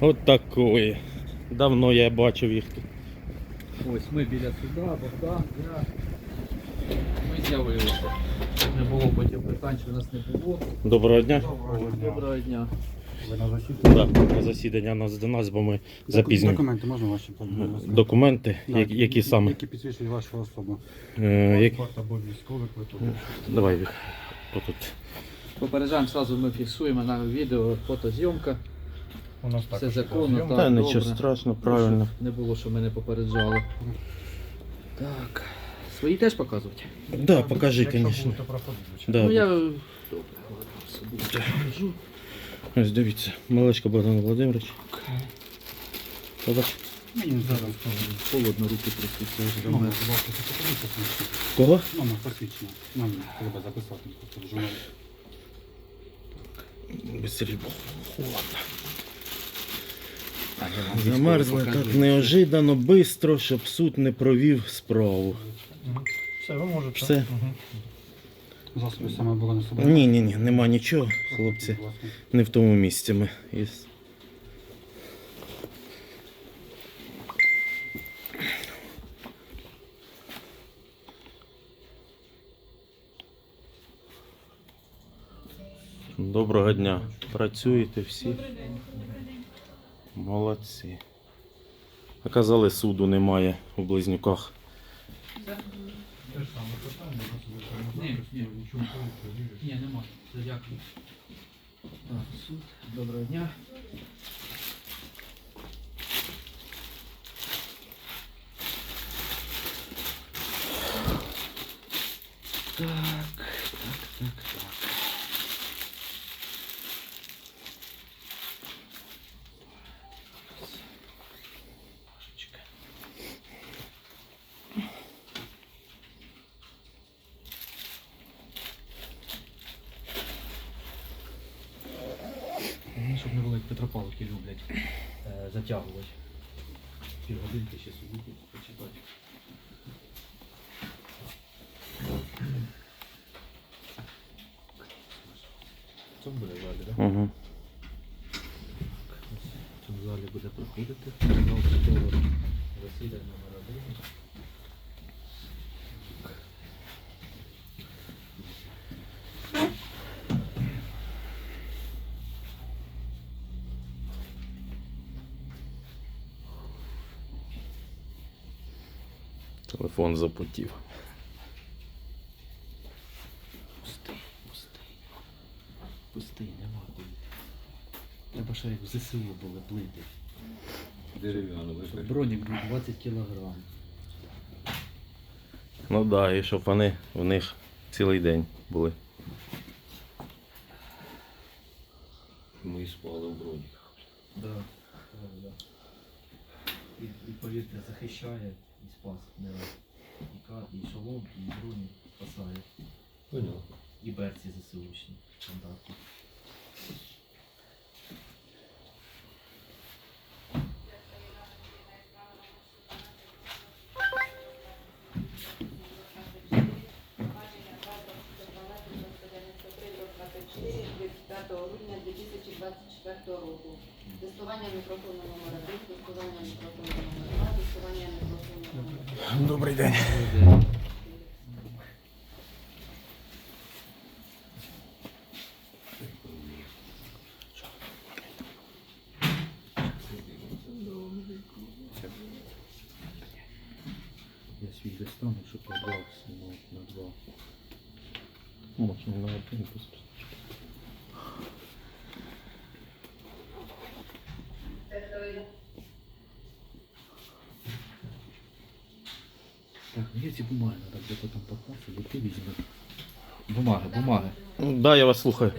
От такої. Давно я бачив їх тут. Ось ми біля суда, Богдан, я. Ми з'явилися. Не було потім питань, що нас не було. Доброго дня. Доброго дня. Ви на засіданні? Да, на засідання нас до нас, бо ми запізнюємо. Документи можна ваші подивитися? Документи, Да, які, які саме? Які підсвічують вашу особу. Е, як... Паспорт або військовий квиток. Давай, Отут. Попереджаємо, сразу ми фіксуємо на відео фотозйомка. У нас Все законно, так. Та нічого добре. страшного, правильно. Не було, що мене попереджали. Так. Свої теж показувати? Да, покажи, звісно. Да. Ну я. Добре, ладно, все буде. Покажу. Ось дивіться, малечко Богдан Володимирович. Побач. Мені зараз Холодно руки просто це вже мене. будь ласка, покажи посвідчення. Кого? Номер посвідчення. Нам треба записати просто в журналі. Быстрее, холодно. Замерзли так неожиданно, бистро, щоб суд не провів справу. Все, ви можете. Все? Засоби самооборони собі. Ні, ні, ні, нема нічого, хлопці. Не в тому місці ми. Єс. Доброго дня. Працюєте всі? Молодці. А казали, суду немає у близнюках. Ні, ні, ні, нема. Все, дякую. Так, суд. Доброго дня. Так, так, так, так. Божечка. Щоб не було як Петропавловки люблять е, затягувати. Півгодинки ще сидіти, почитати. Це буде в залі, так? Угу. В цьому залі буде проходити. Судового засідання номер один. Телефон запотів. Ще як в ЗСУ були плити. Дерев'яно Щоб бронік був 20 кілограм. Ну так, да, і щоб вони в них цілий день були. Ми спали в броніках. Да, правда. І, і повірте, захищає і спас. Не раз. І, ка- і шолом, і бронік спасає. Понятно. І берці ЗСУшні стандарти. 2024 року. Тестування мікрофону номер 1, тестування мікрофону номер 2, тестування мікрофону номер 3. Добрий день. Я свій достану, щоб я два знімав на два. Можна на один пустити. Так, ну я ці бумаги надо буде потім покласти, ти візьми. Бумаги, бумаги. Да, я вас слухаю.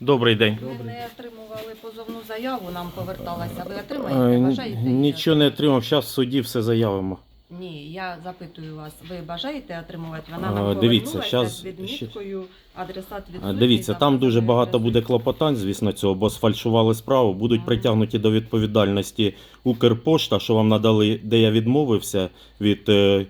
Добрий день. Ми не отримували позовну заяву, нам поверталася. Ви Е, отримаєте? ні- Бажаєте? її Нічого не отримав, зараз в суді все заявимо. Ні, я запитую вас, ви бажаєте отримувати? Вона Е, нам дивіться, повернулася щас- з відміткою, адресат А, відсутній. Дивіться, там дуже багато буде клопотань, звісно, цього, бо сфальшували справу. Будуть Ага. притягнуті до відповідальності Укрпошта, що вам надали, де я відмовився від е,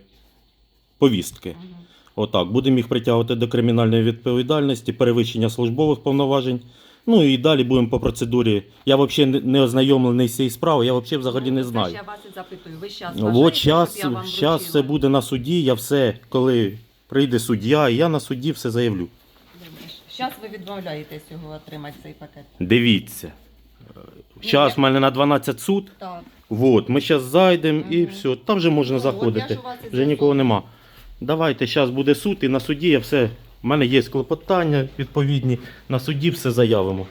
повістки. Мгм. Отак, будемо їх притягувати до кримінальної відповідальності, перевищення службових повноважень. Ну і далі будемо по процедурі. Я взагалі не- ознайомлений з цією справою, я взагалі взагалі не Ну, знаю. Я вас і запитую. Ви щас От час, я вам час все буде на суді, я все, коли прийде суддя, я на суді все заявлю. Зараз ви відмовляєтесь його отримати цей пакет. Дивіться. Зараз в мене на 12 суд. Так. Вот, ми зараз зайдемо і все. Там вже можна Ну, от заходити. Вже нікого нема. Давайте, зараз буде суд, і на суді я все. У мене є клопотання відповідні. На суді все заявимо.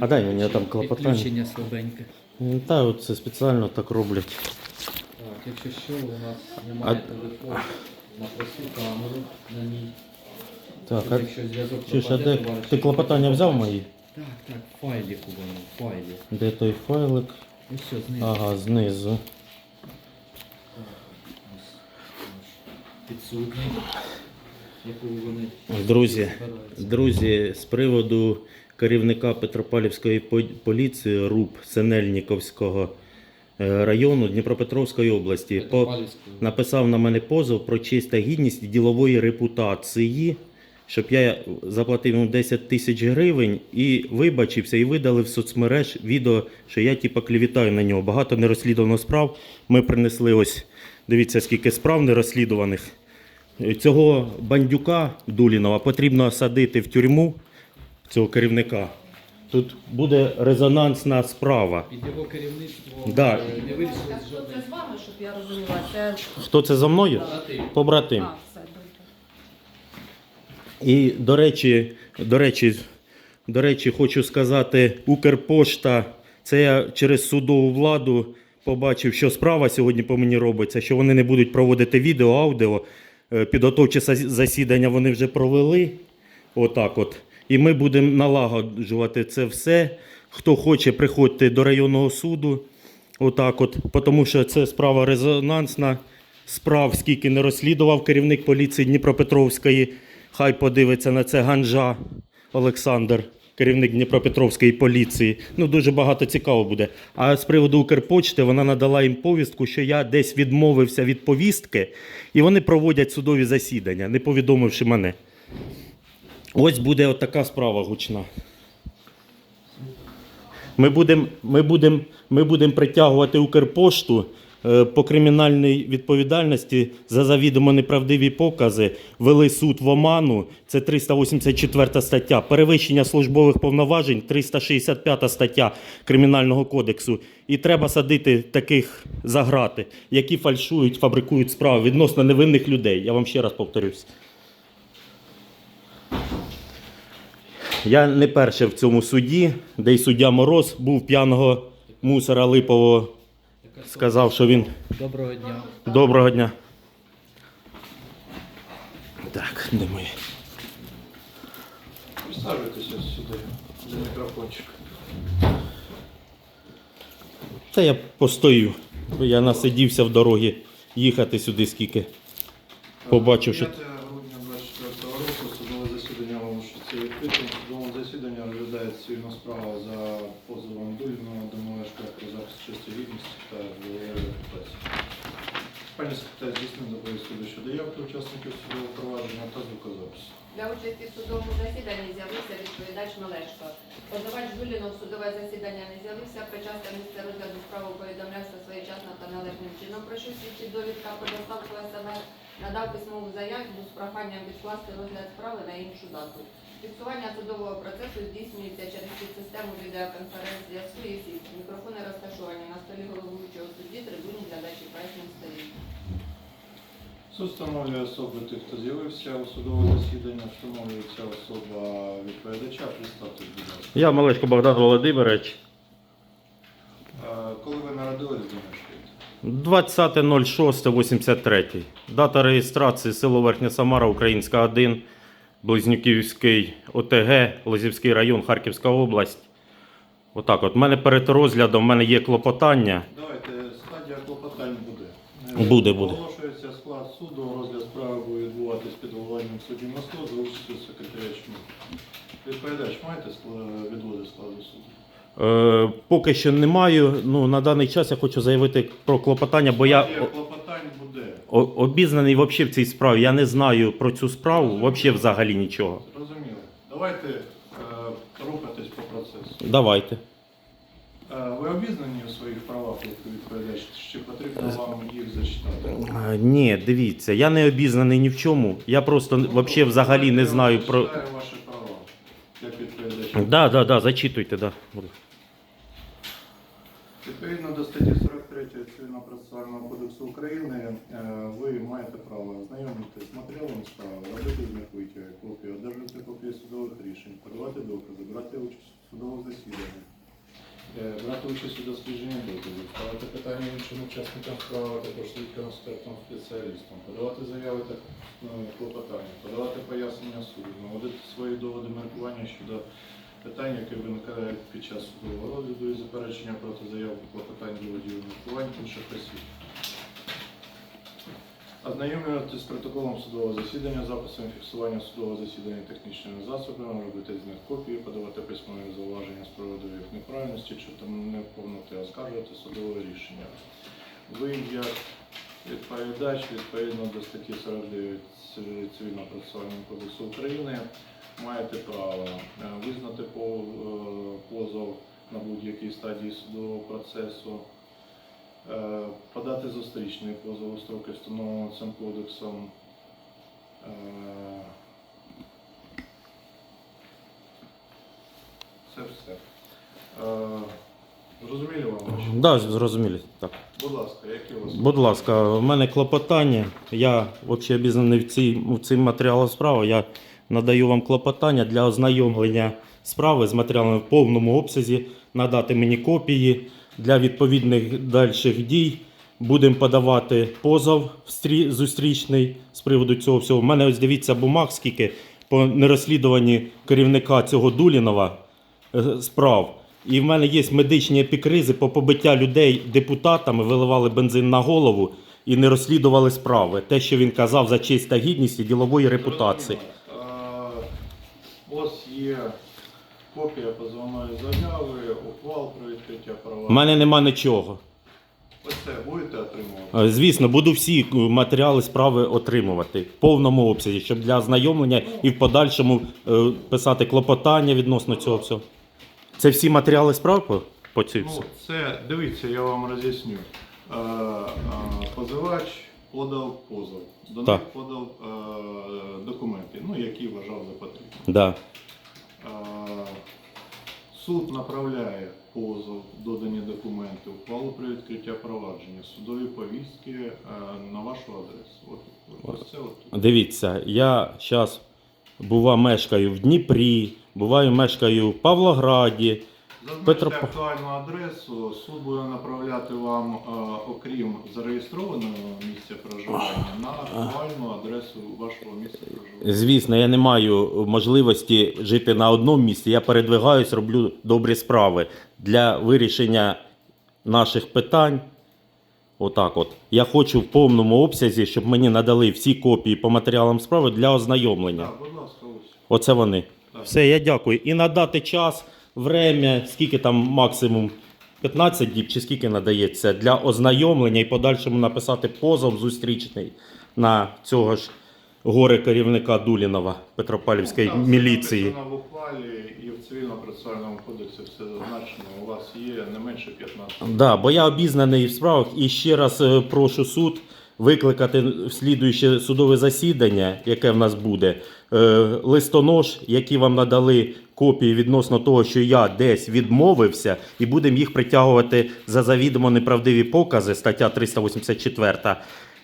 А дай мені там клопотання. Слабеньке. Та от це спеціально так роблять. Так, якщо що, у нас немає телефону на просту камеру на ній. Так, а Якщо зв'язок чи ж, а пропаде, де ти клопотання взяв мої? Так, так, в файліку воно, в файлі. Де той файлик? Ну все, знизу. Ага, знизу. Підсудний, якого вони Друзі. Друзі, з приводу керівника Петропавлівської по- поліції РУП Синельніковського е, району Дніпропетровської області по, Петропавлівського. написав на мене позов про честь та гідність ділової репутації, щоб я заплатив йому 10 тисяч гривень і вибачився, і видали в соцмереж відео, що я типа клівітаю на нього. Багато нерозслідувано справ. Ми принесли ось, дивіться, скільки справ нерозслідуваних. Цього бандюка Дулінова потрібно садити в тюрму цього керівника. Тут буде резонансна справа. Під його керівництвом Да. е, не вирішили жодних. це з вами, щоб я розуміла? Це... Хто це за мною? Побратим. А. І до речі, до речі, до речі, хочу сказати, Укрпошта, це я через судову владу побачив, що справа сьогодні по мені робиться, що вони не будуть проводити відео, аудіо. Е, Підготовче засідання вони вже провели. Отак от. І ми будемо налагоджувати це все. Хто хоче, приходьте до районного суду. Отак от. Тому що це справа резонансна. Справ, скільки не розслідував керівник поліції Дніпропетровської. Хай подивиться на це Ганжа Олександр, керівник Дніпропетровської поліції. Ну, дуже багато цікаво буде. А з приводу Укрпочти вона надала їм повістку, що я десь відмовився від повістки, і вони проводять судові засідання, не повідомивши мене. Ось буде от така справа гучна. Ми будемо ми будем, ми будем притягувати Укрпошту по кримінальній відповідальності за завідомо неправдиві покази. Вели суд в оману. Це 384 стаття. Перевищення службових повноважень 365 стаття Кримінального кодексу. І треба садити таких за грати, які фальшують, фабрикують справи відносно невинних людей. Я вам ще раз повторюсь. Я не перший в цьому суді, де й суддя Мороз був п'яного мусора липового. Сказав, що він Доброго дня. доброго дня. Так, де моє? Присаджуйтеся сюди, за мікрофончик. Та я постою. Я насидівся в дорогі їхати сюди скільки. Побачив, що 5 грудня 24 року судове засідання оголошується відкритим. В судовому засіданні розглядається цивільна справа за позовом Дульного до МВШК про захист честі гідності та ділової репутації. Пані секретар здійснив заповідь суду щодо явки учасників судового провадження та звукозапису. Для участі в судовому засіданні з'явився відповідач Малешко. Позивач Жулінов в судове засідання не з'явився, причас та місце розгляду справи повідомлявся своєчасно та належним чином. Про що свідчить довідка про доставку СМС, надав письмову заяву з проханням відкласти розгляд справи на іншу дату. Фіксування судового процесу здійснюється через підсистему відеоконференц-зв'язку. Мікрофони розташовані на столі головуючого судді, трибуні для дачі пояснень сторін. Суд встановлює особи тих, хто з'явився у судове засідання, встановлюється особа відповідача, представте, будь ласка. Я Малешко Богдан Володимирович. Е, Коли ви народились, Димишки? 20.06.83. Дата реєстрації село Верхня Самара, Українська 1, Близнюківський ОТГ, Лозівський район, Харківська область. Отак от. У мене перед розглядом в мене є клопотання. Давайте, стадія клопотань буде. Буде, буде. Оголошується склад суду, розгляд справи буде відбуватись під головуванням судді Москви за участю секретаря Чму. Відповідач, маєте відводи складу суду? Е, поки що не маю. Ну, на даний час я хочу заявити про клопотання, бо я Є клопотань буде. о- обізнаний взагалі в цій справі. Я не знаю про цю справу взагалі взагалі нічого. Зрозуміло. Давайте е, рухатись по процесу. Давайте. Е, ви обізнані у своїх правах як відповідач? Чи потрібно вам їх зачитати? Е, Ні, дивіться, я не обізнаний ні в чому. Я просто взагалі взагалі не знаю про. Зачитаю ваші права як відповідач. Да, да, да, зачитуйте, да. Відповідно до статті 43 Цивільного процесуального кодексу України, е, ви маєте право ознайомитися з матеріалом справи, робити з них витяги, копії, одержати копії судових рішень, подавати докази, брати участь у судових засіданнях, е, брати участь у дослідженні доказів, ставити питання іншим учасникам справи, також свідкам експертам спеціалістам, подавати заяви та е, клопотання, подавати пояснення суду, наводити свої доводи міркування щодо питань, які виникають під час судового розгляду і заперечення проти заявки клопотань доводів міркувань інших осіб. Ознайомлювати з протоколом судового засідання, записом фіксування судового засідання технічними засобами, робити з них копії, подавати письмові зауваження з приводу їх неправильності чи там неповноти, оскаржувати судове рішення. Ви як відповідач відповідно до статті 49 Циві- Цивільного процесуального кодексу України маєте право е, визнати е, позов на будь-якій стадії судового процесу, подати зустрічний позов у строки, встановлені цим кодексом. Е, Це все. Е, Зрозуміли вам? Да, зрозумілі. Так. Будь ласка, які у вас? Будь ласка, в мене клопотання. Я взагалі обізнаний в цій, в цим матеріалом справи. Я надаю вам клопотання для ознайомлення справи з матеріалами в повному обсязі, надати мені копії для відповідних дальших дій. Будемо подавати позов зустрічний з приводу цього всього. У мене ось дивіться бумаг, скільки по нерозслідуванні керівника цього Дулінова е, справ. І в мене є медичні епікризи по побиття людей депутатами, виливали бензин на голову і не розслідували справи. Те, що він казав за честь та гідність і ділової репутації. Е, Ось є копія позовної заяви, ухвал про відкриття права. У мене нема нічого. Ось це будете отримувати. Е, Звісно, буду всі е, матеріали справи отримувати в повному обсязі, щоб для ознайомлення і в подальшому е, писати клопотання відносно цього всього. Це всі матеріали справи по, по цій Ну, це дивіться, я вам роз'ясню. Е, е, Позивач подав позов. До Так. них подав е, документи, ну, які вважав за потрібне. Да. Суд направляє позов, додані документи, ухвалу про відкриття провадження, судові повістки е, на вашу адресу. От, ось це от. Дивіться, я зараз бува мешкаю в Дніпрі, буваю мешкаю в Павлограді. Зазначте Петропо- актуальну адресу. Суд буде направляти вам, е, окрім зареєстрованого місця проживання, на актуальну адресу вашого місця проживання. Звісно, я не маю можливості жити на одному місці. Я передвигаюсь, роблю добрі справи для вирішення наших питань. Отак от. Я хочу в повному обсязі, щоб мені надали всі копії по матеріалам справи для ознайомлення. Так, будь ласка, ось. Оце вони. Так. Все, я дякую. І надати час, время, скільки там максимум 15 діб, чи скільки надається для ознайомлення і подальшому написати позов зустрічний на цього ж горе керівника Дулінова Петропавлівської Ну, так, міліції. Написано в ухвалі і в цивільно-процесуальному кодексі все зазначено. У вас є не менше 15. Да, бо я обізнаний в справах і ще раз е, прошу суд викликати в слідуюче судове засідання, яке в нас буде, е, листонож, які вам надали копії відносно того, що я десь відмовився, і будемо їх притягувати за завідомо неправдиві покази, стаття 384.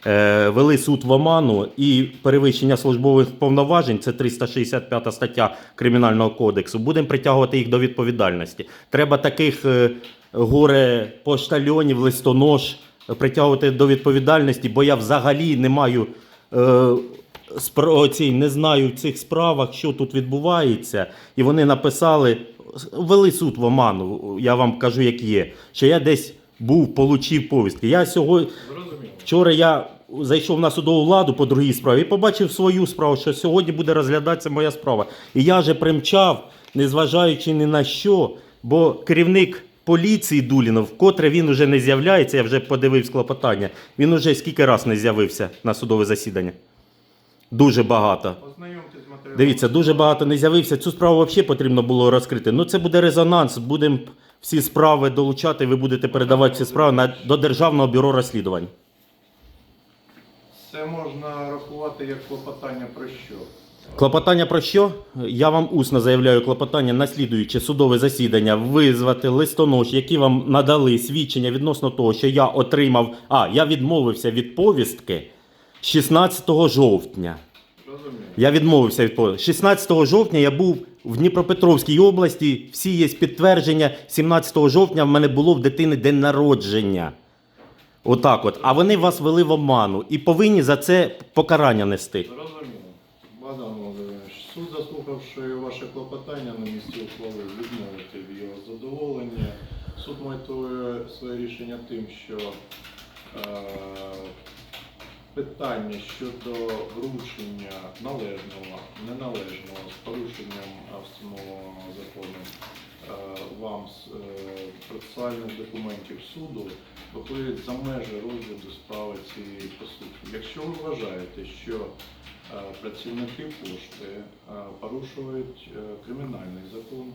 Е, Вели суд в оману і перевищення службових повноважень, це 365 стаття Кримінального кодексу. Будемо притягувати їх до відповідальності. Треба таких е, горе поштальонів, листонож притягувати до відповідальності, бо я взагалі не маю е, цій, не знаю в цих справах, що тут відбувається. І вони написали, вели суд в оману, я вам кажу, як є, що я десь був, получив повістки. Я сьогодні. Вчора я зайшов на судову владу по другій справі і побачив свою справу, що сьогодні буде розглядатися моя справа. І я вже примчав, незважаючи ні на що, бо керівник поліції Дулінов, вкотре він уже не з'являється, я вже подивився клопотання. Він уже скільки раз не з'явився на судове засідання. Дуже багато. Ознайомтесь з матеріалом. Дивіться, дуже багато не з'явився. Цю справу взагалі потрібно було розкрити. Ну це буде резонанс. Будемо всі справи долучати. Ви будете передавати всі справи на, до Державного бюро розслідувань. Це можна рахувати як клопотання про що? Клопотання про що? Я вам усно заявляю клопотання, наслідуючи судове засідання, визвати листонож, які вам надали свідчення відносно того, що я отримав. А, я відмовився від повістки 16 жовтня. Я відмовився від повістки. 16 жовтня я був в Дніпропетровській області. Всі є підтвердження. 17 жовтня в мене було в дитини день народження. Отак от. А вони вас вели в обману і повинні за це покарання нести. Зрозуміло. Заслухавши ваше клопотання на місці ухвали, відмовити в його задоволення. Суд мотивує своє рішення тим, що е, питання щодо вручення належного, неналежного з порушенням встановленого законом е, вам з е, процесуальних документів суду виходить за межі розгляду справи цієї по суті. Якщо ви вважаєте, що е, працівники пошти е, порушують е, кримінальний закон,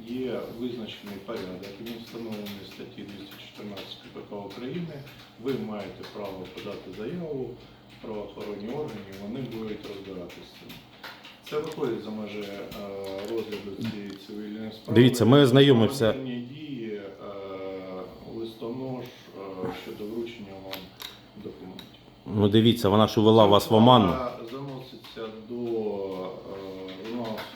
є визначений порядок, він встановлений статті 214 КПК України, ви маєте право подати заяву правоохоронні органи, вони будуть розбиратися. Це виходить за межі е, розгляду цієї цивільної справи. Дивіться, ми. Правоохоронні дії, е, листонож е, щодо вручення вам документів. Ну дивіться, вона ж увела вас в оману. Вона заноситься до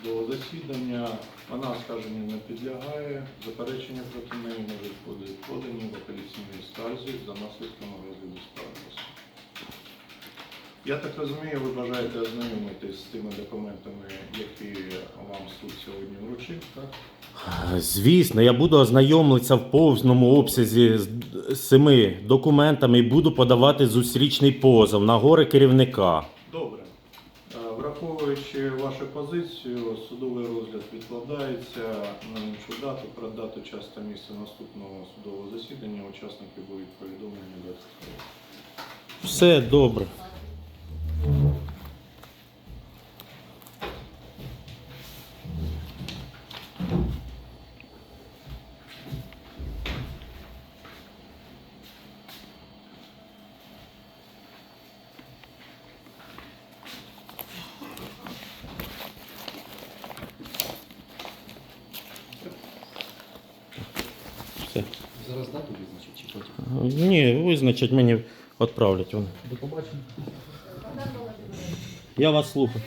судового засідання, вона оскарженню не підлягає, заперечення проти неї можуть бути подані в апеляційній скарзі за наслідками розгляду справи. Я так розумію, ви бажаєте ознайомитись з тими документами, які вам суд сьогодні вручив, так? Звісно, я буду ознайомитися в повному обсязі з цими документами і буду подавати зустрічний позов на горе керівника. Добре. Е, Враховуючи вашу позицію, судовий розгляд відкладається на іншу дату. Про дату, час та місце наступного судового засідання учасники будуть повідомлені додатково. Все добре. Зараз дату визначить чи потім? Ні, визначать мені відправлять вони. До побачення. Я вас слухаю.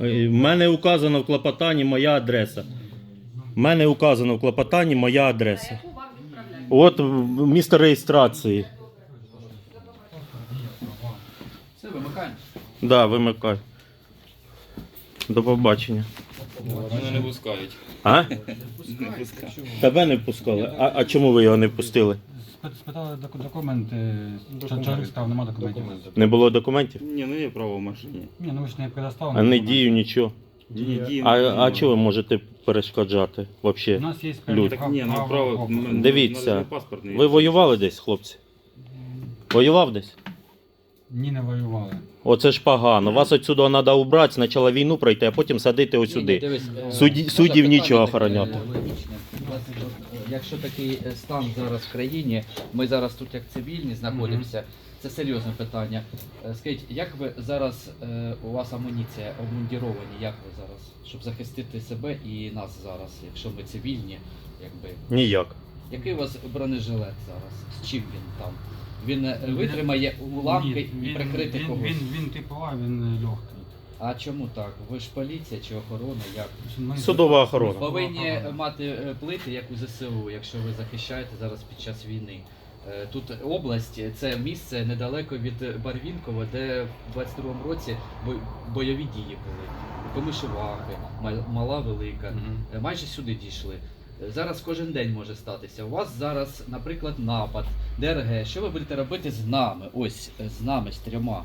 На Е, В мене указано в клопотанні моя адреса. В мене указано в клопотанні моя адреса. От місце реєстрації. Все, вимикаємо. Да, вимикай. До побачення. Мене не пускають. А? Не пускають. Тебе не впускали. А, а чому ви його не впустили? Спи- Спитали доку- документи, Чарик сказав, нема документів. Не було документів? Ні, ну є право в машині. Ні, ну ви ж не предоставили. А не документи. дію нічого. Ні, дії А, не а чого ви можете перешкоджати У взагалі? нас є Люди. Так ні, ну право. м, Дивіться, навіть паспортний. Ви воювали десь, хлопці? Воював десь? Ні, не воювали. Оце ж погано. Вас отсюди треба убрати, спочатку війну пройти, а потім садити ось сюди. Судді- суддів нічого охороняти. е, Логічне. У нас, е, Якщо такий е, стан зараз в країні, ми зараз тут як цивільні знаходимося, це серйозне питання. Е, Скажіть, як ви зараз, е, у вас амуніція обмундіровані, як ви зараз, щоб захистити себе і нас зараз, якщо ми цивільні, якби. Ніяк. Який у вас бронежилет зараз? З чим він там? Він витримає уламки Ні, і прикрити він, когось. Він, він типу А, він легкий. А чому так? Ви ж поліція чи охорона? Як? Судова охорона. Повинні е, мати е, плити, як у ЗСУ, якщо ви захищаєте зараз під час війни. Е, Тут область це місце недалеко від Барвінкова, де в 22-му році бой- бойові дії були. Комишувахи, Мал- мала велика. Мгм. Е, Майже сюди дійшли. Зараз кожен день може статися. У вас зараз, наприклад, напад, ДРГ. Що ви будете робити з нами? Ось е, з нами, з трьома.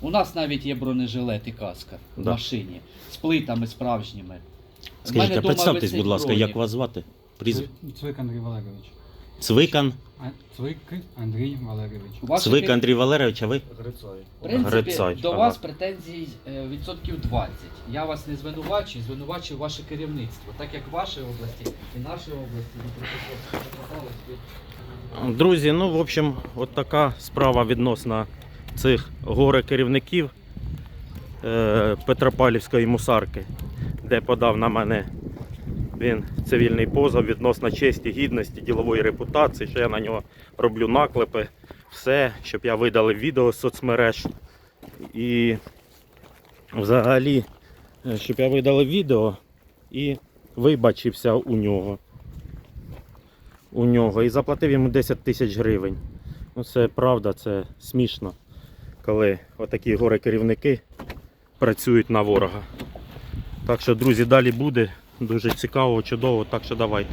У нас навіть є бронежилет і каска в Да. машині з плитами справжніми. В Скажіть, а дома представтесь, висить будь ласка, бронік. як вас звати? Прізв... Цвик- Цвик Андрій Валерійович. Цвикан. А, Цвик Андрій Валерійович. Ваше Цвик пі- Андрій Валерійович, а ви? В принципі, Грицай, до ага. вас претензій е, відсотків 20. Я вас не звинувачую, звинувачую ваше керівництво. Так як в вашій області і нашій області просто Друзі, ну, в общем, от така справа відносно цих горе керівників е, Петропавлівської мусарки, де подав на мене він цивільний позов відносно честі, гідності, ділової репутації, що я на нього роблю наклепи, все, щоб я видалив відео з соцмереж. І взагалі, е, щоб я видалив відео і вибачився у нього у нього і заплатив йому 10 тисяч гривень. Ну це правда, це смішно, коли отакі горе керівники працюють на ворога. Так що, друзі, далі буде. Дуже цікаво, чудово, так що давайте.